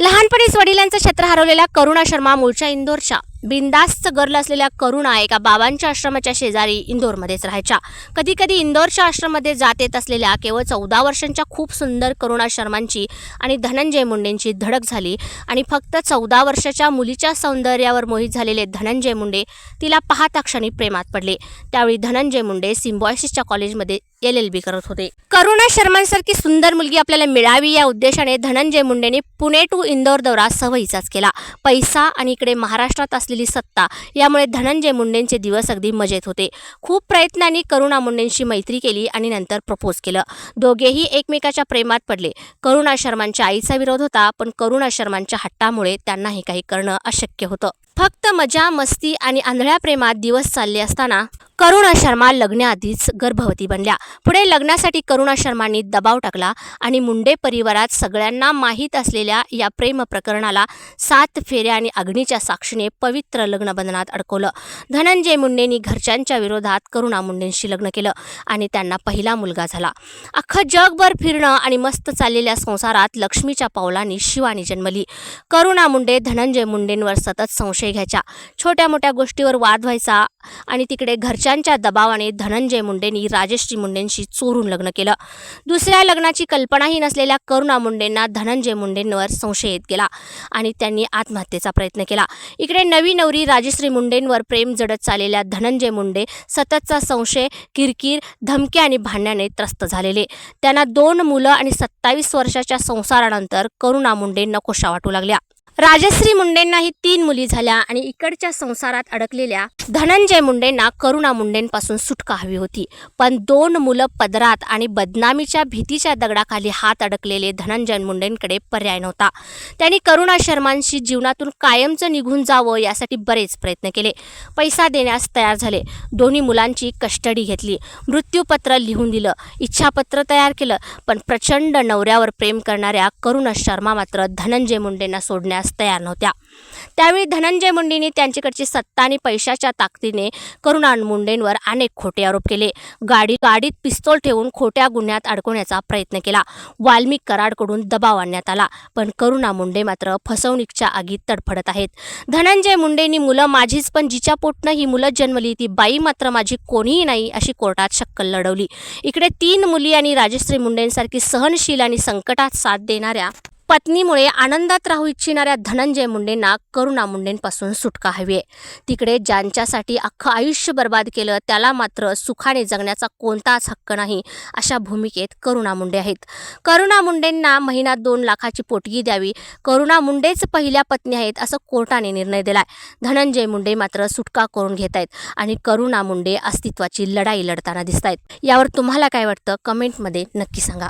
लहानपणीच वडिलांचं क्षेत्र हरवलेल्या करुणा शर्मा मूळच्या इंदोरच्या. बिंदास्त गर्ल असलेल्या करुणा एका बाबांच्या आश्रमाच्या शेजारी इंदोरमध्येच राहायच्या. कधी कधी इंदोरच्या आश्रममध्ये जात येत असलेल्या केवळ चौदा वर्षांच्या खूप सुंदर करुणा शर्मांची आणि धनंजय मुंडेंची धडक झाली आणि फक्त चौदा वर्षाच्या मुलीच्या सौंदर्यावर मोहित झालेले धनंजय मुंडे तिला पाहता क्षणी प्रेमात पडले. त्यावेळी धनंजय मुंडे सिम्बॉयसिसच्या कॉलेजमध्ये एल एल बी करत होते. करुणा शर्मांसारखी सुंदर मुलगी आपल्याला मिळावी या उद्देशाने धनंजय मुंडेने पुणे टू इंदोर दौरा सवयीचाच केला. पैसा आणि इकडे महाराष्ट्रात असलेली सत्ता यामुळे धनंजय मुंडेंचे दिवस अगदी मजेत होते. खूप प्रयत्नांनी करुणा मुंडेंशी मैत्री केली आणि नंतर प्रपोज केलं. दोघेही एकमेकाच्या प्रेमात पडले. करुणा शर्मांच्या आईचा विरोध होता पण करुणा शर्मांच्या हट्टामुळे त्यांनाही काही करणं अशक्य होतं. फक्त मजा मस्ती आणि आंधळ्या प्रेमात दिवस चालले असताना करुणा शर्मा लग्नाआधीच गर्भवती बनल्या. पुढे लग्नासाठी करुणा शर्मांनी दबाव टाकला आणि मुंडे परिवारात सगळ्यांना माहीत असलेल्या या प्रेम प्रकरणाला सात फेऱ्या आणि अग्नीच्या साक्षीने पवित्र लग्नबंधनात अडकवलं. धनंजय मुंडेंनी घरच्यांच्या विरोधात करुणा मुंडेंशी लग्न केलं आणि त्यांना पहिला मुलगा झाला. अख्खं जगभर फिरणं आणि मस्त चाललेल्या संसारात लक्ष्मीच्या पावलांनी शिवानी जन्मली. करुणा मुंडे धनंजय मुंडेंवर सतत संशय घ्यायच्या. छोट्या मोठ्या गोष्टीवर वाद व्हायचा आणि तिकडे घरच्यांच्या दबावाने धनंजय मुंडेंनी राजश्री मुंडेंशी चोरून लग्न केलं. दुसऱ्या लग्नाची कल्पनाही नसलेल्या करुणा मुंडेंना धनंजय मुंडेंवर संशय येत गेला आणि त्यांनी आत्महत्येचा प्रयत्न केला. इकडे नवी नवरी राजश्री मुंडेंवर प्रेम जडत चाललेल्या धनंजय मुंडे सततचा संशय किरकिर धमक्या आणि भांडण्याने त्रस्त झालेले. त्यांना दोन मुलं आणि सत्तावीस वर्षाच्या संसारानंतर करुणा मुंडे नकोशा वाटू लागल्या. राजश्री मुंडेंनाही तीन मुली झाल्या आणि इकडच्या संसारात अडकलेल्या धनंजय मुंडेंना करुणा मुंडेंपासून सुटका हवी होती. पण दोन मुलं पदरात आणि बदनामीच्या भीतीच्या दगडाखाली हात अडकलेले धनंजय मुंडेंकडे पर्याय नव्हता. त्यांनी करुणा शर्मांशी जीवनातून कायमचं निघून जावं यासाठी बरेच प्रयत्न केले. पैसा देण्यास तयार झाले. दोन्ही मुलांची कस्टडी घेतली. मृत्यूपत्र लिहून दिलं. इच्छापत्र तयार केलं. पण प्रचंड नवऱ्यावर प्रेम करणाऱ्या करुणा शर्मा मात्र धनंजय मुंडेंना सोडण्यास तयार नव्हत्या. त्यावेळी धनंजय मुंडेंनी त्यांच्याकडची सत्ता आणि पैशाच्या ताकदीने करुणा मुंडेंवर अनेक खोटे आरोप केले. गाडी गाडीत पिस्तोल ठेवून खोट्या गुन्ह्यात अडकवण्याचा प्रयत्न केला. वाल्मिक कराडकडून दबाव आणण्यात आला पण करुणा मुंडे मात्र फसवणुकीच्या आगीत तडफडत आहेत. धनंजय मुंडेंनी मुलं माझीच पण जिच्या पोटनं ही मुलं जन्मली. ती बाई मात्र माझी कोणीही नाही अशी कोर्टात शक्कल लढवली. इकडे तीन मुली आणि राजश्री मुंडेंसारखी सहनशील आणि संकटात साथ देणाऱ्या पत्नीमुळे आनंदात राहू इच्छिणाऱ्या धनंजय मुंडेंना करुणा मुंडेंपासून सुटका हवी आहे. तिकडे ज्यांच्यासाठी अख्खं आयुष्य बर्बाद केलं त्याला मात्र सुखाने जगण्याचा कोणताच हक्क नाही अशा भूमिकेत करुणा मुंडे आहेत. करुणा मुंडेंना महिना दोन लाखाची पोटगी द्यावी करुणा मुंडेच पहिल्या पत्नी आहेत असं कोर्टाने निर्णय दिलाय. धनंजय मुंडे मात्र सुटका करून घेत आहेत आणि करुणा मुंडे अस्तित्वाची लढाई लढताना दिसत आहेत यावर तुम्हाला काय वाटतं? कमेंटमध्ये नक्की सांगा.